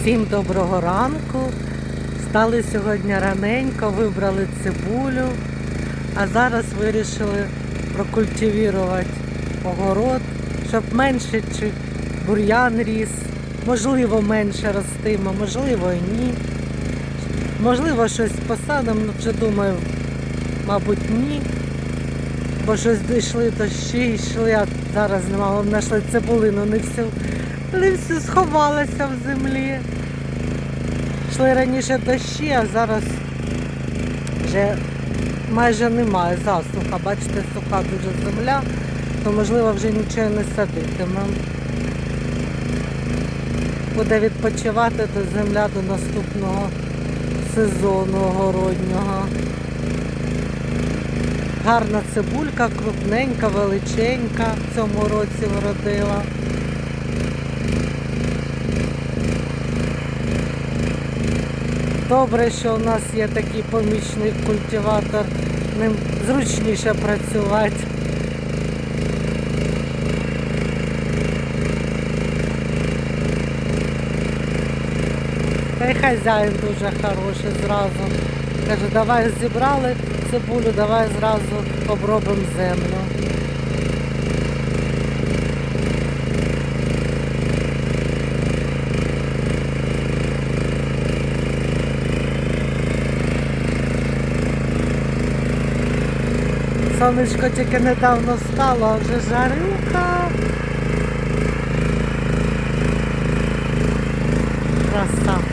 Всім доброго ранку. Стали сьогодні раненько, вибрали цибулю, а зараз вирішили прокультивувати огород, щоб менше чи бур'ян ріс. Можливо, менше ростиме, можливо, і ні. Можливо, щось посадимо, ну вже думаю, мабуть, ні. Бо щось дійшли дощі, йшли, а зараз нема. Вон знайшли цибулину, не всю, не всю сховалася в землі. Йшли раніше дощі, а зараз вже майже немає засуха. Бачите, суха дуже земля, то можливо вже нічого не садитимемо. Буде відпочивати до земля до наступного сезону огороднього. Гарна цибулька, крупненька, величенька в цьому році вродила. Добре, що у нас є такий помічник культиватор, ним зручніше працювати. Та й хазяїн дуже хороший зразу. Каже, давай зібрали цибулю, давай зразу обробимо землю. Сонечко тільки недавно стало, а вже жарюка. Краса.